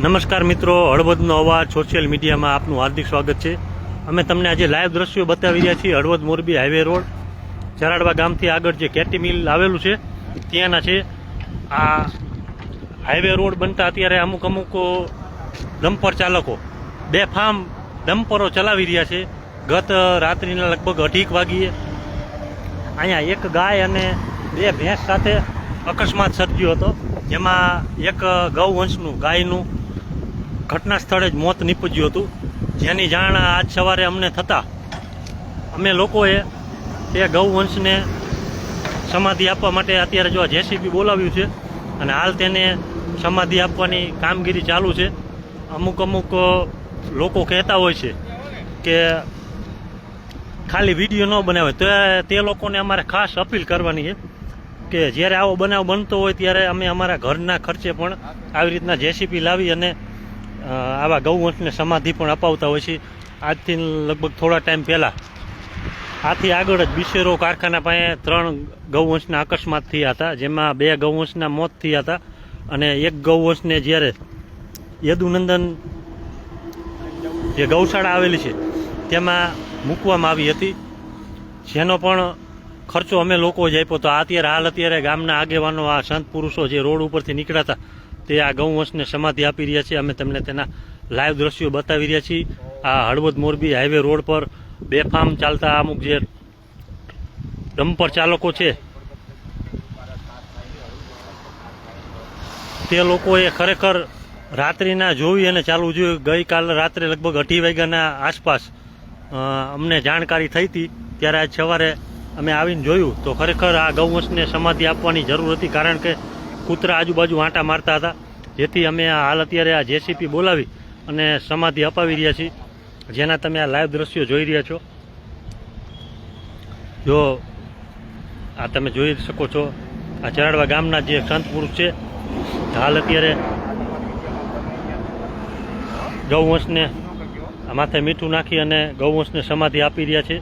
નમસ્કાર મિત્રો, હળવદનો અવાજ સોશિયલ મીડિયામાં આપનું હાર્દિક સ્વાગત છે. અમે તમને આજે લાઈવ દ્રશ્યો બતાવી રહ્યા છીએ, હળવદ મોરબી હાઈવે રોડ ચરાડવા ગામથી આગળ જે કેટી મિલ આવેલું છે, ત્યાંના છે. આ હાઈવે રોડ બનતા અત્યારે અમુક અમુક ડમ્પર ચાલકો બે ફાર્મ ડમ્પરો ચલાવી રહ્યા છે. ગત રાત્રિના લગભગ અઢીક વાગ્યે અહીંયા એક ગાય અને બે ભેંસ સાથે અકસ્માત સર્જ્યો હતો, જેમાં એક ગૌવંશનું ગાયનું ઘટના સ્થળે જ મોત નીપજ્યું હતું. જેની જાણ આજ સવારે અમને થતાં અમે લોકોએ તે ગૌવંશને સમાધિ આપવા માટે અત્યારે જો જેસીબી બોલાવ્યું છે અને હાલ તેને સમાધિ આપવાની કામગીરી ચાલુ છે, અમુક અમુક લોકો કહેતા હોય છે કે ખાલી વીડિયો ન બનાવે તો તે લોકોને અમારે ખાસ અપીલ કરવાની છે કે જ્યારે આવો બનાવ બનતો હોય ત્યારે અમે અમારા ઘરના ખર્ચે પણ આવી રીતના જેસીપી લાવી અને આવા ગૌવંશને સમાધિ પણ અપાવતા હોય છે. આજથી લગભગ થોડા ટાઈમ પહેલાં આથી આગળ જ બિશેરો કારખાના પાસે ત્રણ ગૌવંશના અકસ્માત થયા હતા, જેમાં બે ગૌવંશના મોત થયા હતા અને એક ગૌવંશને જ્યારે યદુનંદન જે ગૌશાળા આવેલી છે, તેમાં મૂકવામાં આવી હતી. જેનો પણ ખર્ચો અમે લોકો જ આપ્યો તો આ અત્યારે હાલ અત્યારે ગામના આગેવાનો, આ સંત પુરુષો જે રોડ ઉપરથી નીકળ્યા હતા તે આ ગૌવંશને સમાધિ આપી રહ્યા છે. અમે તમને તેના લાઈવ દ્રશ્યો બતાવી રહ્યા છીએ. આ હળવદ મોરબી હાઈવે રોડ પર બેફામ ચાલતા અમુક જે ડમ્પર ચાલકો છે, તે લોકોએ ખરેખર રાત્રિના જોઈ અને ચાલવું જોઈએ ગઈકાલ રાત્રે લગભગ અઢી વાગ્યાના આસપાસ અમને જાણકારી થઈ હતી. ત્યારે આજ સવારે અમે આવીને જોયું. તો ખરેખર આ ગૌવંશને સમાધિ આપવાની જરૂર હતી, કારણ કે કૂતરા આજુબાજુ આંટા મારતા હતા. જેથી અમે હાલ અત્યારે આ જેસીપી બોલાવી અને સમાધિ અપાવી રહ્યા છીએ. જેના તમે આ લાઈવ દ્રશ્યો જોઈ રહ્યા છો. જો આ તમે જોઈ શકો છો, આ ચરાડવા ગામના જે સંત પુરુષ છે, હાલ અત્યારે ગૌવંશને માથે મીઠું નાખી અને ગૌવંશને સમાધિ આપી રહ્યા છે.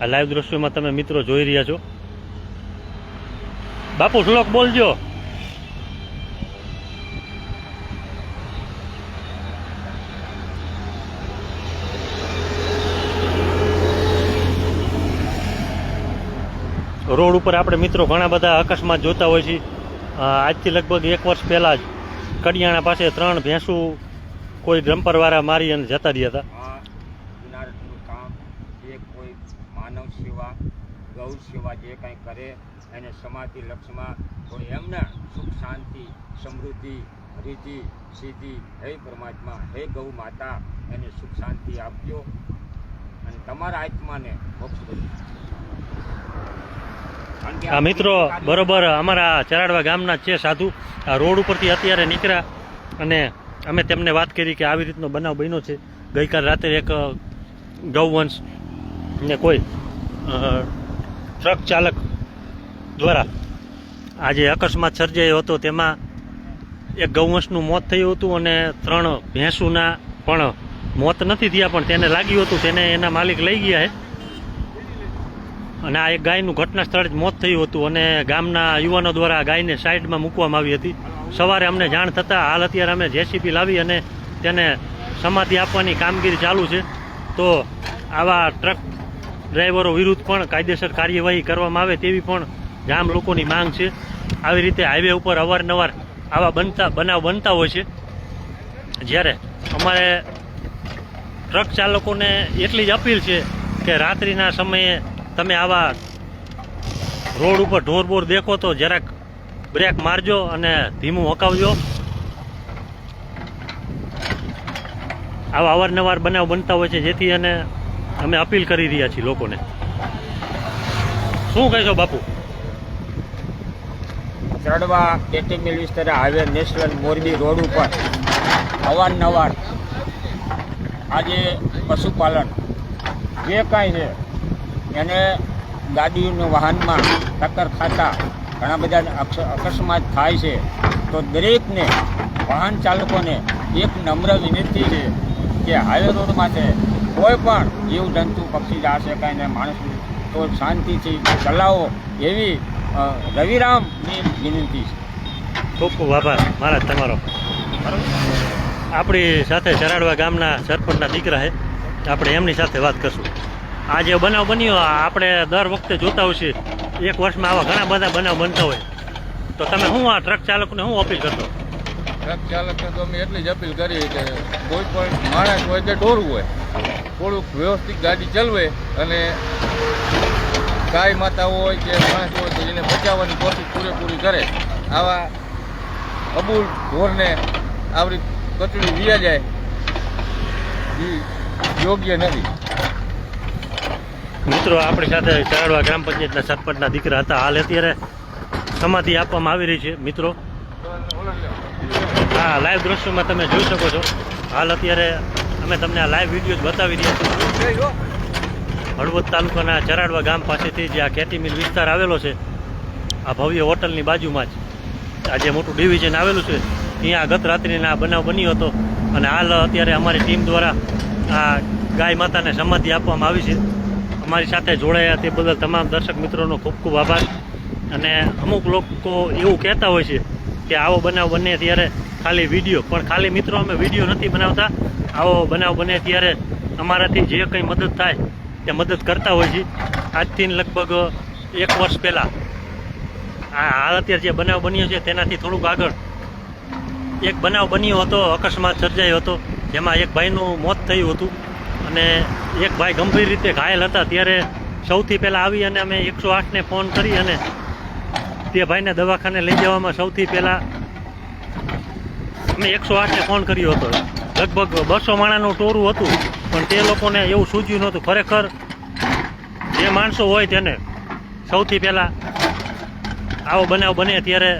આ લાઈવ દ્રશ્યોમાં તમે મિત્રો જોઈ રહ્યા છો. બાપુ શ્લોક બોલજો. રોડ ઉપર આપણે મિત્રો ઘણા બધા અકસ્માત જોતા હોય છે. આજથી લગભગ એક વર્ષ પહેલાં જ કડિયાણા પાસે ત્રણ ભેંસું કોઈ ડમ્પરવાળા મારી અને જતા રહ્યા હતા. કામ જે કોઈ માનવ સેવા, ગૌ સેવા જે કંઈ કરે, એને સમાધિ લક્ષ્યમાં કોઈ એમને સુખ, શાંતિ, સમૃદ્ધિ રીતિ સિદ્ધિ હે પરમાત્મા, હે ગૌ માતા, એને સુખ, શાંતિ આપજો અને તમારા આત્માને મોક્ષ આ મિત્રો, બરોબર, અમારા ચરાડવા ગામના છે સાધુ. આ રોડ ઉપરથી અત્યારે નીકળ્યા અને અમે તેમને વાત કરી કે આવી રીતનો બનાવ બન્યો છે. ગઈકાલ રાત્રે એક ગૌવંશ ને કોઈ ટ્રક ચાલક દ્વારા આ જે અકસ્માત સર્જાયો હતો. તેમાં એક ગૌવંશનું મોત થયું હતું અને ત્રણ ભેંસુના પણ મોત નથી થયા, પણ તેને લાગ્યું હતું. તેને એના માલિક લઈ ગયા છે. અને આ એક ગાયનું ઘટના સ્થળે જ મોત થયું હતું અને ગામના યુવાનો દ્વારા ગાયને સાઈડમાં મૂકવામાં આવી હતી. સવારે અમને જાણ થતાં હાલ અત્યારે અમે જેસીબી લાવી અને તેને સમાધિ આપવાની કામગીરી ચાલુ છે. તો આવા ટ્રક ડ્રાઈવરો વિરુદ્ધ પણ કાયદેસર કાર્યવાહી કરવામાં આવે તેવી પણ ગામ લોકોની માંગ છે. આવી રીતે હાઈવે ઉપર અવારનવાર આવા બનતા, બનાવ બનતા હોય છે. જ્યારે અમારે ટ્રક ચાલકોને એટલી જ અપીલ છે કે રાત્રિના સમયે તમે આવા રોડ ઉપર ઢોર બોર દેખો તો જરાક બ્રેક મારજો અને ધીમું હકાવજો. આવા અવારનવાર બનાવ બનતા હોય છે જેથી અને અમે અપીલ કરી રહ્યા છીએ લોકોને. શું કહેશો બાપુ? ચડવા કેટીમિલ વિસ્તારે હાઈવે નેશનલ મોરબી રોડ ઉપર અવારનવાર આજે પશુપાલન જે કાંઈ છે એને ગાડીનું વાહનમાં ટક્કર ખાતા ઘણા બધા અકસ્માત થાય છે. તો દરેકને વાહન ચાલકોને એક નમ્ર વિનંતી છે કે હાઈવે રોડ માટે કોઈ પણ જીવ જંતુ પક્ષી જશે કાંઈ ને માણસ તો શાંતિથી ચલાવો એવી રવિરામની વિનંતી છે. ખૂબ ખૂબ આભાર મહારાજ તમારો. આપણી સાથે ચરાડવા ગામના સરપંચના દીકરા છે. આપણે એમની સાથે વાત કરશું. આ જે બનાવ બન્યો આપણે દર વખતે જોતા હોય છીએ. એક વર્ષમાં આવા ઘણા બધા બનાવ બનતા હોય. તો તમે શું આ ટ્રક ચાલકને શું અપીલ કરશો ટ્રક ચાલકને તો અમે એટલી જ અપીલ કરી કે કોઈ પણ માણસ હોય કે ઢોરું હોય, થોડુંક વ્યવસ્થિત ગાડી ચલવે અને ગાય માતા હોય કે માણસ હોય તો એને બચાવવાની કોશિશ પૂરેપૂરી કરે. આવા અબૂલ ઢોરને આવરી કચડી વિયા જાય એ યોગ્ય નથી. મિત્રો, આપણી સાથે ચરાડવા ગ્રામ પંચાયતના સરપંચના દીકરા હતા. હાલ અત્યારે સમાધિ આપવામાં આવી રહી છે, મિત્રો. હા લાઈવ દ્રશ્યોમાં તમે જોઈ શકો છો. હાલ અત્યારે અમે તમને આ લાઈવ વીડિયો બતાવી રહ્યા છીએ. હળવદ તાલુકાના ચરાડવા ગામ પાસેથી જે આ કેટી મિલ વિસ્તાર આવેલો છે, આ ભવ્ય હોટલની બાજુમાં જ. આ જે મોટું ડિવિઝન આવેલું છે, ત્યાં ગત રાત્રિના બનાવ બન્યો હતો. અને હાલ અત્યારે અમારી ટીમ દ્વારા આ ગાય માતાને સમાધિ આપવામાં આવી છે. અમારી સાથે જોડાયા તે બદલ તમામ દર્શક મિત્રોનો ખૂબ ખૂબ આભાર. અને અમુક લોકો એવું કહેતા હોય છે કે આવો બનાવ બને ત્યારે ખાલી વીડિયો. પણ ખાલી મિત્રો, અમે વીડિયો નથી બનાવતા. આવો બનાવ બને ત્યારે અમારાથી જે કંઈ મદદ થાય તે મદદ કરતા હોય છે. આજથી લગભગ એક વર્ષ પહેલાં આ હાલ અત્યારે જે બનાવ બન્યો છે તેનાથી થોડુંક આગળ એક બનાવ બન્યો હતો, અકસ્માત સર્જાયો હતો, જેમાં એક ભાઈનું મોત થયું હતું. અને એક ભાઈ ગંભીર રીતે ઘાયલ હતા. ત્યારે સૌથી પહેલાં આવી અને અમે એકસો આઠને ફોન કરી અને તે ભાઈને દવાખાને લઈ જવામાં સૌથી પહેલાં અમે એકસો આઠને ફોન કર્યો હતો. લગભગ બસો માણાનું ટોરું હતું, પણ તે લોકોને એવું સૂઝ્યું નહોતું. ખરેખર જે માણસો હોય તેને સૌથી પહેલાં આવો બનાવ બને ત્યારે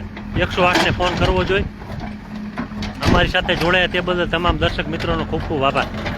એકસો આઠને ફોન કરવો જોઈએ. અમારી સાથે જોડાયા તે બદલ તમામ દર્શક મિત્રોનો ખૂબ ખૂબ આભાર.